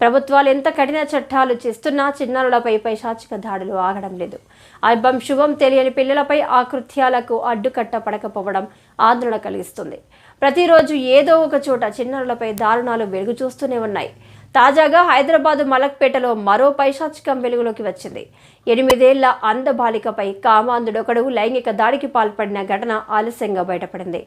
ప్రభుత్వాలు ఎంత కఠిన చట్టాలు చేస్తున్నా చిన్నారులపై పైశాచిక దాడులు ఆగడం లేదు. అల్పం శుభం తెలియని పిల్లలపై ఆకృత్యాలకు అడ్డుకట్ట పడకపోవడం ఆందోళన కలిగిస్తుంది. ప్రతిరోజు ఏదో ఒక చోట చిన్నారులపై దారుణాలు వెలుగు చూస్తూనే ఉన్నాయి. తాజాగా హైదరాబాదు మలక్పేటలో మరో పైశాచికం వెలుగులోకి వచ్చింది. ఎనిమిదేళ్ళ అంధ బాలికపై కామాంధుడొకడు లైంగిక దాడికి పాల్పడిన ఘటన ఆలస్యంగా బయటపడింది.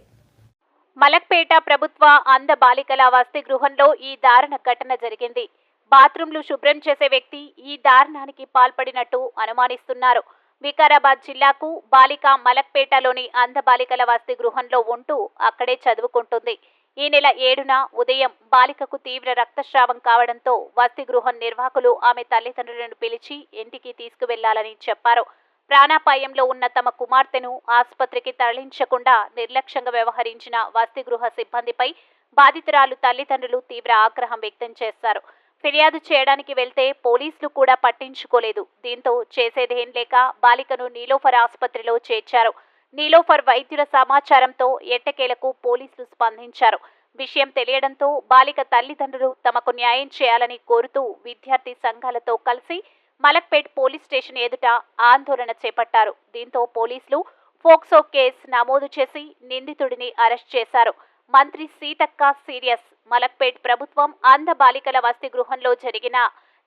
మలక్పేట ప్రభుత్వ అంధ బాలికల వసతి గృహంలో ఈ దారుణ ఘటన జరిగింది. బాత్రూంలు శుభ్రం చేసే వ్యక్తి ఈ దారుణానికి పాల్పడినట్టు అనుమానిస్తున్నారు. వికారాబాద్ జిల్లాకు బాలిక మలక్పేటలోని అంధ బాలికల వసతి గృహంలో ఉంటూ అక్కడే చదువుకుంటుంది. ఈ నెల ఏడున ఉదయం బాలికకు తీవ్ర రక్తస్రావం కావడంతో వసతి గృహం నిర్వాహకులు ఆమె తల్లిదండ్రులను పిలిచి ఇంటికి తీసుకువెళ్ళాలని చెప్పారు. ప్రాణాపాయంలో ఉన్న తమ కుమార్తెను ఆసుపత్రికి తరలించకుండా నిర్లక్ష్యంగా వ్యవహరించిన వసతి గృహ సిబ్బందిపై బాధితురాలు తల్లిదండ్రులు తీవ్ర ఆగ్రహం వ్యక్తం చేశారు. ఫిర్యాదు చేయడానికి వెళ్తే పోలీసులు కూడా పట్టించుకోలేదు. దీంతో చేసేదేం లేక బాలికను నీలోఫర్ ఆసుపత్రిలో చేర్చారు. నీలోఫర్ వైద్యుల సమాచారంతో ఎట్టకేలకు పోలీసులు స్పందించారు. విషయం తెలియడంతో బాలిక తల్లిదండ్రులు తమకు న్యాయం చేయాలని కోరుతూ విద్యార్థి సంఘాలతో కలిసి మలక్పేట్ పోలీస్ స్టేషన్ ఎదుట ఆందోళన చేపట్టారు. దీంతో పోలీసులు ఫోక్సో కేసు నమోదు చేసి నిందితుడిని అరెస్ట్ చేశారు. మంత్రి సీతక్క సీరియస్ మలక్పేట్ ప్రభుత్వం అందబాలికల వసతి గృహంలో జరిగిన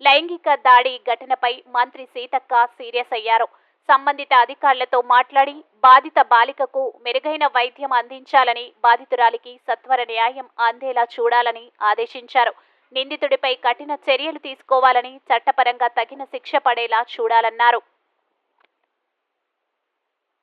లైంగిక దాడి ఘటనపై మంత్రి సీతక్క సీరియస్ అయ్యారు. సంబంధిత అధికారులతో మాట్లాడి బాధిత బాలికకు మెరుగైన వైద్యం అందించాలని బాధితురాలికి సత్వర న్యాయం అందేలా చూడాలని ఆదేశించారు. నిందితుడిపై కఠిన చర్యలు తీసుకోవాలని చట్టపరంగా తగిన శిక్ష పడేలా చూడాలన్నారు.